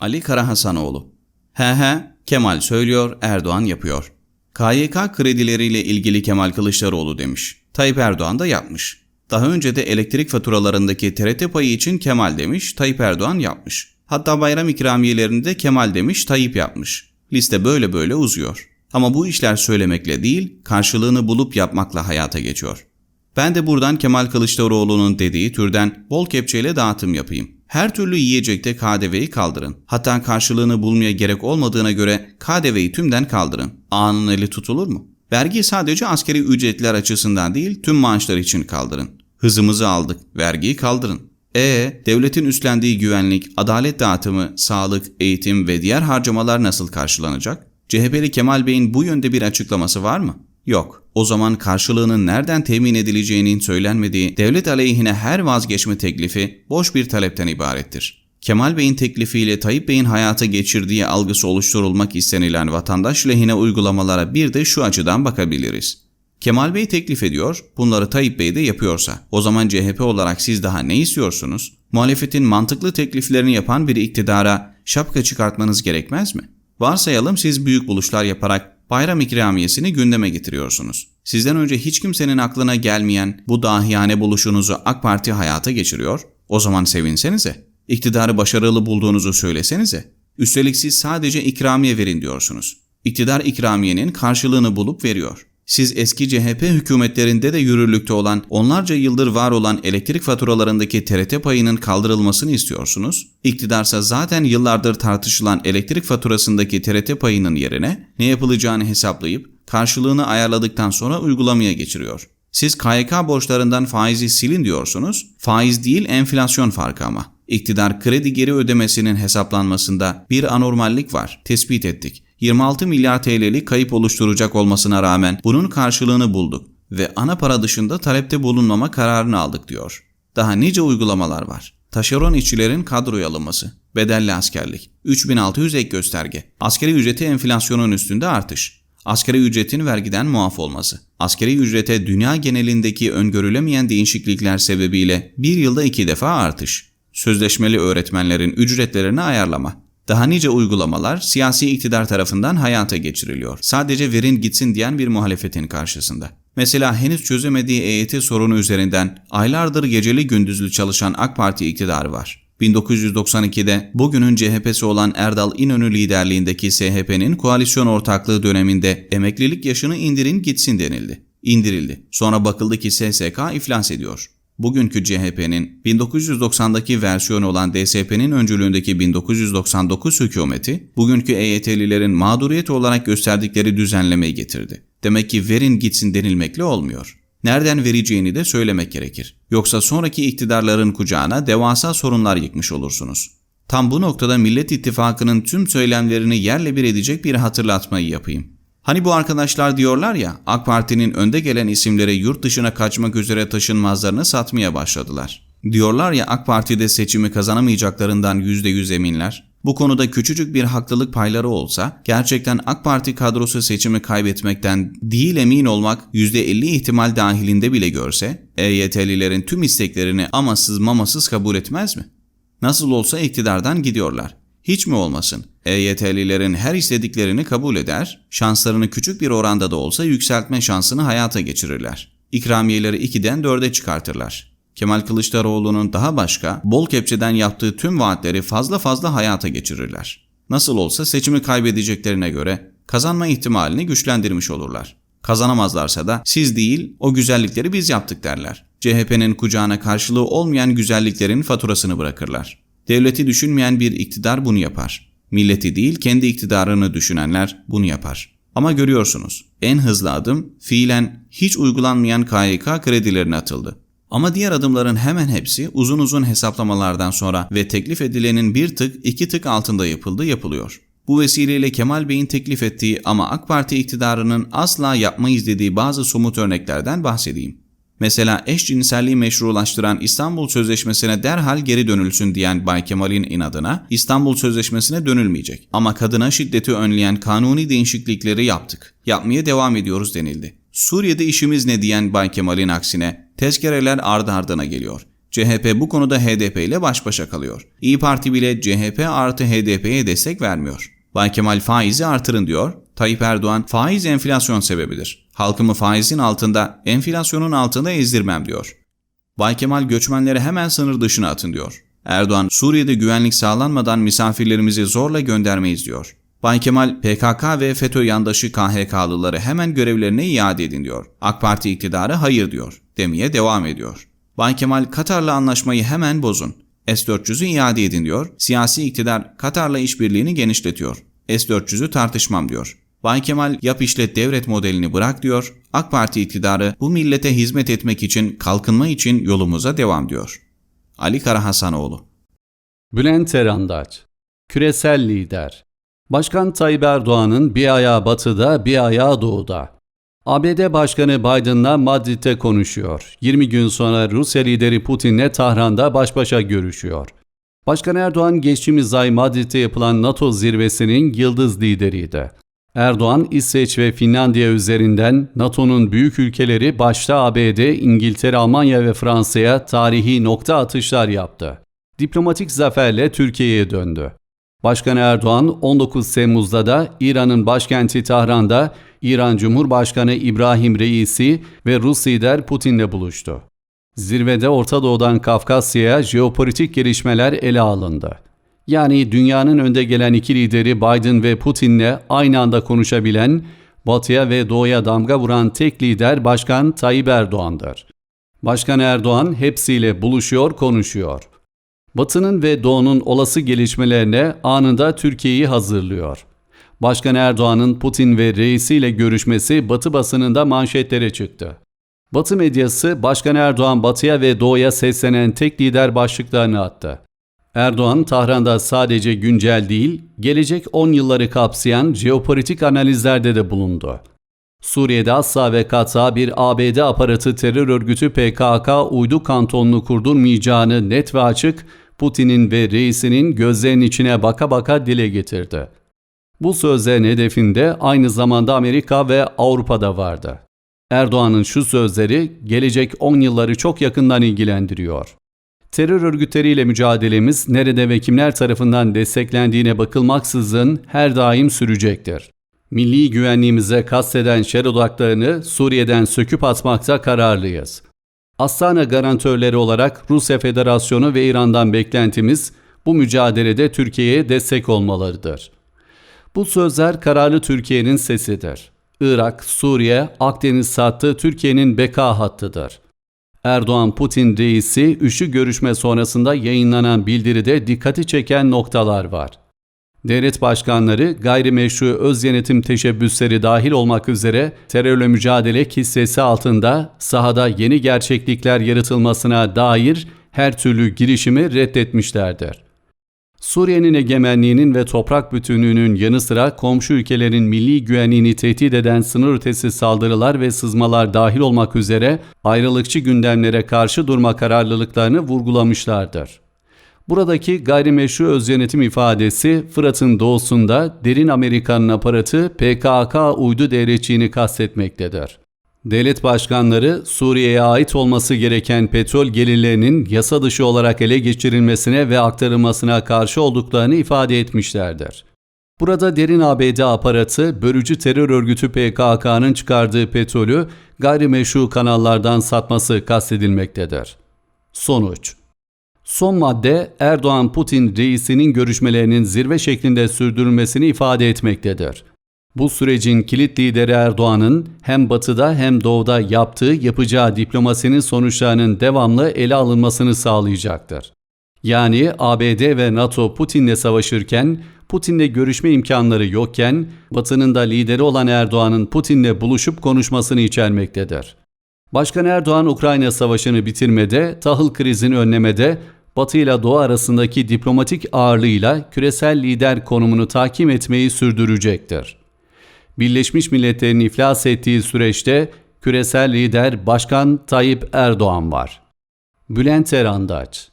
Ali Karahasanoğlu He he, Kemal söylüyor, Erdoğan yapıyor. KYK kredileriyle ilgili Kemal Kılıçdaroğlu demiş. Tayyip Erdoğan da yapmış. Daha önce de elektrik faturalarındaki TRT payı için Kemal demiş, Tayyip Erdoğan yapmış. Hatta bayram ikramiyelerinde Kemal demiş, Tayyip yapmış. Liste böyle böyle uzuyor. Ama bu işler söylemekle değil, karşılığını bulup yapmakla hayata geçiyor. Ben de buradan Kemal Kılıçdaroğlu'nun dediği türden bol kepçeyle dağıtım yapayım. Her türlü yiyecekte KDV'yi kaldırın. Hatta karşılığını bulmaya gerek olmadığına göre KDV'yi tümden kaldırın. Ağanın eli tutulur mu? Vergiyi sadece askeri ücretler açısından değil tüm maaşlar için kaldırın. Hızımızı aldık, vergiyi kaldırın. E devletin üstlendiği güvenlik, adalet dağıtımı, sağlık, eğitim ve diğer harcamalar nasıl karşılanacak? CHP'li Kemal Bey'in bu yönde bir açıklaması var mı? Yok. O zaman karşılığının nereden temin edileceğinin söylenmediği devlet aleyhine her vazgeçme teklifi boş bir talepten ibarettir. Kemal Bey'in teklifiyle Tayyip Bey'in hayata geçirdiği algısı oluşturulmak istenilen vatandaş lehine uygulamalara bir de şu açıdan bakabiliriz. Kemal Bey teklif ediyor, bunları Tayyip Bey de yapıyorsa, o zaman CHP olarak siz daha ne istiyorsunuz? Muhalefetin mantıklı tekliflerini yapan bir iktidara şapka çıkartmanız gerekmez mi? Varsayalım siz büyük buluşlar yaparak bayram ikramiyesini gündeme getiriyorsunuz. Sizden önce hiç kimsenin aklına gelmeyen bu dahiyane buluşunuzu AK Parti hayata geçiriyor. O zaman sevinsenize. İktidarı başarılı bulduğunuzu söylesenize. Üstelik siz sadece ikramiye verin diyorsunuz. İktidar ikramiyenin karşılığını bulup veriyor. Siz eski CHP hükümetlerinde de yürürlükte olan, onlarca yıldır var olan elektrik faturalarındaki TRT payının kaldırılmasını istiyorsunuz. İktidarsa zaten yıllardır tartışılan elektrik faturasındaki TRT payının yerine ne yapılacağını hesaplayıp karşılığını ayarladıktan sonra uygulamaya geçiriyor. Siz KYK borçlarından faizi silin diyorsunuz. Faiz değil enflasyon farkı ama. İktidar kredi geri ödemesinin hesaplanmasında bir anormallik var. Tespit ettik. 26 milyar TL'lik kayıp oluşturacak olmasına rağmen bunun karşılığını bulduk ve ana para dışında talepte bulunmama kararını aldık diyor. Daha nice uygulamalar var. Taşeron işçilerin kadroya alınması, bedelli askerlik, 3600 ek gösterge, askeri ücreti enflasyonun üstünde artış, askeri ücretin vergiden muaf olması, askeri ücrete dünya genelindeki öngörülemeyen değişiklikler sebebiyle bir yılda iki defa artış, sözleşmeli öğretmenlerin ücretlerini ayarlama, daha nice uygulamalar siyasi iktidar tarafından hayata geçiriliyor. Sadece verin gitsin diyen bir muhalefetin karşısında. Mesela henüz çözemediği EYT sorunu üzerinden aylardır geceli gündüzlü çalışan AK Parti iktidarı var. 1992'de bugünün CHP'si olan Erdal İnönü liderliğindeki SHP'nin koalisyon ortaklığı döneminde emeklilik yaşını indirin gitsin denildi. İndirildi. Sonra bakıldı ki SSK iflas ediyor bugünkü CHP'nin 1990'daki versiyonu olan DSP'nin öncülüğündeki 1999 hükümeti, bugünkü EYT'lilerin mağduriyet olarak gösterdikleri düzenlemeyi getirdi. Demek ki verin gitsin denilmekle olmuyor. Nereden vereceğini de söylemek gerekir. Yoksa sonraki iktidarların kucağına devasa sorunlar yıkmış olursunuz. Tam bu noktada Millet İttifakı'nın tüm söylemlerini yerle bir edecek bir hatırlatmayı yapayım. Hani bu arkadaşlar diyorlar ya AK Parti'nin önde gelen isimleri yurt dışına kaçmak üzere taşınmazlarını satmaya başladılar. Diyorlar ya AK Parti'de seçimi kazanamayacaklarından %100 eminler. Bu konuda küçücük bir haklılık payları olsa gerçekten AK Parti kadrosu seçimi kaybetmekten değil emin olmak %50 ihtimal dahilinde bile görse EYT'lilerin tüm isteklerini amasız mamasız kabul etmez mi? Nasıl olsa iktidardan gidiyorlar. Hiç mi olmasın? EYT'lilerin her istediklerini kabul eder, şanslarını küçük bir oranda da olsa yükseltme şansını hayata geçirirler. İkramiyeleri 2'den 4'e çıkartırlar. Kemal Kılıçdaroğlu'nun daha başka bol kepçeden yaptığı tüm vaatleri fazla fazla hayata geçirirler. Nasıl olsa seçimi kaybedeceklerine göre kazanma ihtimalini güçlendirmiş olurlar. Kazanamazlarsa da siz değil o güzellikleri biz yaptık derler. CHP'nin kucağına karşılığı olmayan güzelliklerin faturasını bırakırlar. Devleti düşünmeyen bir iktidar bunu yapar. Milleti değil kendi iktidarını düşünenler bunu yapar. Ama görüyorsunuz en hızlı adım fiilen hiç uygulanmayan KYK kredilerine atıldı. Ama diğer adımların hemen hepsi uzun uzun hesaplamalardan sonra ve teklif edilenin bir tık iki tık altında yapıldı yapılıyor. Bu vesileyle Kemal Bey'in teklif ettiği ama AK Parti iktidarının asla yapmayız dediği bazı somut örneklerden bahsedeyim. Mesela eşcinselliği meşrulaştıran İstanbul Sözleşmesi'ne derhal geri dönülsün diyen Bay Kemal'in inadına İstanbul Sözleşmesi'ne dönülmeyecek. Ama kadına şiddeti önleyen kanuni değişiklikleri yaptık. Yapmaya devam ediyoruz denildi. Suriye'de işimiz ne diyen Bay Kemal'in aksine tezkereler ardı ardına geliyor. CHP bu konuda HDP ile baş başa kalıyor. İyi Parti bile CHP artı HDP'ye destek vermiyor. Bay Kemal faizi artırın diyor. Tayyip Erdoğan faiz enflasyon sebebidir. Halkımı faizin altında, enflasyonun altında ezdirmem diyor. Bay Kemal göçmenleri hemen sınır dışına atın diyor. Erdoğan Suriye'de güvenlik sağlanmadan misafirlerimizi zorla göndermeyiz diyor. Bay Kemal PKK ve FETÖ yandaşı KHK'lıları hemen görevlerine iade edin diyor. AK Parti iktidarı hayır diyor demeye devam ediyor. Bay Kemal Katar'la anlaşmayı hemen bozun. S-400'ü iade edin diyor. Siyasi iktidar Katar'la işbirliğini genişletiyor. S-400'ü tartışmam diyor. Bay Kemal yap işlet devlet modelini bırak diyor. AK Parti iktidarı bu millete hizmet etmek için, kalkınma için yolumuza devam diyor. Ali Karahasanoğlu Bülent Erandaç Küresel lider Başkan Tayyip Erdoğan'ın bir ayağı batıda, bir ayağı doğuda. ABD Başkanı Biden'la Madrid'de konuşuyor. 20 gün sonra Rusya lideri Putin'le Tahran'da baş başa görüşüyor. Başkan Erdoğan geçtiğimiz ay Madrid'de yapılan NATO zirvesinin yıldız lideriydi. Erdoğan, İsveç ve Finlandiya üzerinden NATO'nun büyük ülkeleri başta ABD, İngiltere, Almanya ve Fransa'ya tarihi nokta atışlar yaptı. Diplomatik zaferle Türkiye'ye döndü. Başkan Erdoğan 19 Temmuz'da da İran'ın başkenti Tahran'da İran Cumhurbaşkanı İbrahim Reisi ve Rus lider Putin'le buluştu. Zirvede Orta Doğu'dan Kafkasya'ya jeopolitik gelişmeler ele alındı. Yani dünyanın önde gelen iki lideri Biden ve Putin'le aynı anda konuşabilen, Batı'ya ve Doğu'ya damga vuran tek lider Başkan Tayyip Erdoğan'dır. Başkan Erdoğan hepsiyle buluşuyor, konuşuyor. Batı'nın ve Doğu'nun olası gelişmelerine anında Türkiye'yi hazırlıyor. Başkan Erdoğan'ın Putin ve reisiyle görüşmesi Batı basınında manşetlere çıktı. Batı medyası Başkan Erdoğan Batı'ya ve Doğu'ya seslenen tek lider başlıklarını attı. Erdoğan Tahran'da sadece güncel değil, gelecek 10 yılları kapsayan jeopolitik analizlerde de bulundu. Suriye'de asla ve kata bir ABD aparatı terör örgütü PKK uydu kantonunu kurdurmayacağını net ve açık Putin'in ve reisinin gözlerinin içine baka baka dile getirdi. Bu sözlerin hedefinde aynı zamanda Amerika ve Avrupa'da vardı. Erdoğan'ın şu sözleri gelecek 10 yılları çok yakından ilgilendiriyor. Terör örgütleriyle mücadelemiz nerede ve kimler tarafından desteklendiğine bakılmaksızın her daim sürecektir. Milli güvenliğimize kasteden şer odaklarını Suriye'den söküp atmakta kararlıyız. Astana garantörleri olarak Rusya Federasyonu ve İran'dan beklentimiz bu mücadelede Türkiye'ye destek olmalarıdır. Bu sözler kararlı Türkiye'nin sesidir. Irak, Suriye, Akdeniz sattı Türkiye'nin beka hattıdır. Erdoğan-Putin reisi üçlü görüşme sonrasında yayınlanan bildiride dikkati çeken noktalar var. Devlet başkanları gayrimeşru öz yönetim teşebbüsleri dahil olmak üzere terörle mücadele kissesi altında sahada yeni gerçeklikler yaratılmasına dair her türlü girişimi reddetmişlerdir. Suriye'nin egemenliğinin ve toprak bütünlüğünün yanı sıra komşu ülkelerin milli güvenliğini tehdit eden sınır ötesi saldırılar ve sızmalar dahil olmak üzere ayrılıkçı gündemlere karşı durma kararlılıklarını vurgulamışlardır. Buradaki gayrimeşru öz yönetim ifadesi Fırat'ın doğusunda derin Amerikan'ın aparatı PKK uydu devletçiğini kastetmektedir. Devlet başkanları Suriye'ye ait olması gereken petrol gelirlerinin yasa dışı olarak ele geçirilmesine ve aktarılmasına karşı olduklarını ifade etmişlerdir. Burada derin ABD aparatı bölücü terör örgütü PKK'nın çıkardığı petrolü gayrimeşru kanallardan satması kastedilmektedir. Sonuç Son madde Erdoğan-Putin reisinin görüşmelerinin zirve şeklinde sürdürülmesini ifade etmektedir. Bu sürecin kilit lideri Erdoğan'ın hem batıda hem doğuda yaptığı yapacağı diplomasinin sonuçlarının devamlı ele alınmasını sağlayacaktır. Yani ABD ve NATO Putin'le savaşırken, Putin'le görüşme imkanları yokken, Batı'nın da lideri olan Erdoğan'ın Putin'le buluşup konuşmasını içermektedir. Başkan Erdoğan Ukrayna savaşını bitirmede, tahıl krizini önlemede, Batı ile Doğu arasındaki diplomatik ağırlığıyla küresel lider konumunu takip etmeyi sürdürecektir. Birleşmiş Milletler'in iflas ettiği süreçte küresel lider Başkan Tayyip Erdoğan var. Bülent Erandaç